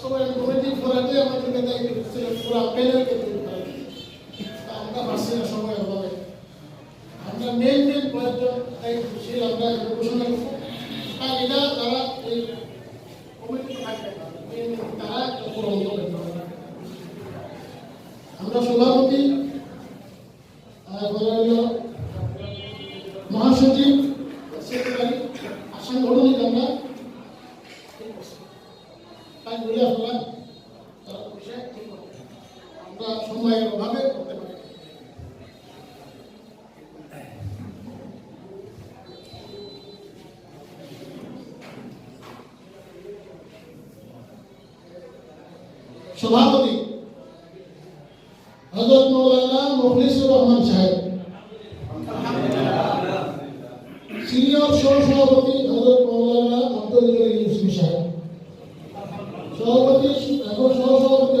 বাস্তবায়ন কমিটি ফোরাতে আমাদেরকে দায়িত্ব দিচ্ছে পুরো প্যানেলকে আমরা পারছি না সময়ের আমরা মেন মেন কয়েকজন দায়িত্বশীল আমরা ঘোষণা করব। এটা তারা এই তারা পূরণ আমরা সভাপতি আর মহাসচিব সেক্রেটারি আর সাংগঠনিক আমরা তাই বলে করবে। আমরা সময়ের অভাবে করতে পারি সভাপতি হজরত মৌলানা মুখলিসুর রহমান সাহেব, সিনিয়র সহসভাপতি হজরত মৌলানা আব্দুল জলিল ইউসুফি সাহেব এবং সহসভাপতি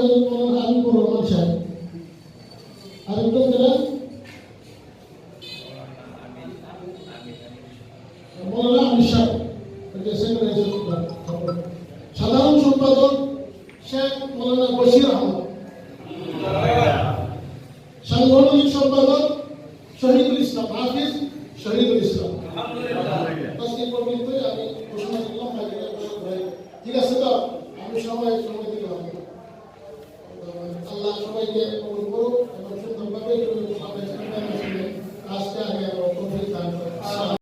সেক্রেটারি সাধারণ সম্পাদক শেখ মৌলানা বশির আহমদ। সাংগঠনিক সম্পাদক শহীদুল ইসলাম, হাফিজ শহীদুল ইসলাম। আমি সময় দিতে হবে। আল্লাহ সবাইকে অনুরোধ